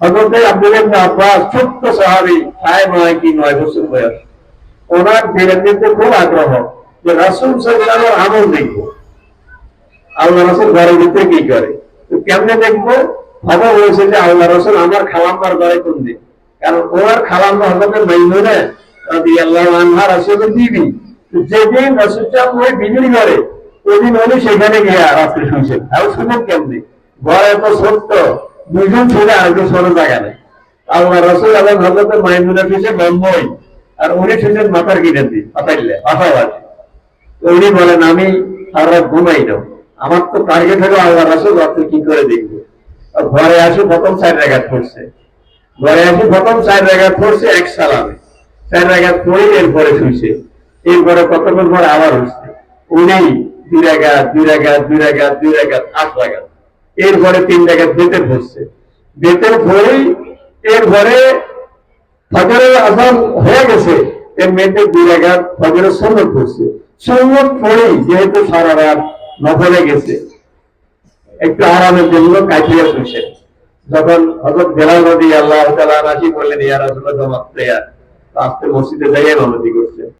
হজরত আব্দুল ইবনে আব্বাস ছোট্ট সাহাবী প্রায় নয় কি নয় বছর বয়স, ওনার দিতে খুব আগ্রহ যে রাসুল সাল্লামের আমল দেখব। আল্লাহ রসুল ঘরের ভিতরে কি করে? তো কেমনে দেখব? খবর হয়েছে যে আল্লাহ রসুল আমার খালাম্মার ঘরে কোন দিন? কারণ ওনার খালাম্মা হজরতের মাইমুনে রাদি আল্লাহ আনহা রসুলের দিবি তো যেদিন রসুল চাপ ওই বিবির ঘরে ওদিন উনি সেখানে গিয়ে রাত্রে শুনছেন আর শুনেন কেমনি? ঘর এত ছোট্ট দুজন ছেলে আর আরেকজন ছোট জায়গা নেই। আল্লাহ রসুল এবং হজরতের মাইমুনের পিছিয়ে বন্ধই আর উনি শুনছেন মাথার কিনে দিন পাতাইলে পাশাপাশি উনি বলেন, আমি সারা ঘুমাই দাও আমার তো টার্গেট হলো আল্লাহ রাসুল আপনি কি করে দেখব? আর ঘরে আসি প্রথম চার রেখাত পড়ছে। ঘরে আসি প্রথম চার রেখাত পড়ছে এক সালামে। চার রেখাত পড়ে এরপরে শুইছে। এরপরে কতক্ষণ পরে আবার হচ্ছে উনি দুই রেখাত দুই রেখাত দুই রেখাত দুই রেখাত, আট রেখাত এরপরে তিন রেখাত বেতের পড়ছে বেতের পরেই এরপরে ফজরের আজান হয়ে গেছে এর মেয়েতে দুই রাগাত ফজরের সন্ন্যত করছে সন্ন্যত পড়েই যেহেতু সারা রাত নফলে গেছে। একটু আরামের জন্য কাটিয়ে শুনছেন। যখন হজরত বেলাল নদী আল্লাহ তালা নাসি বললেন আসলে জমাত প্লেয়ার আস্তে মসজিদে যাইয়ে মানতি করছে।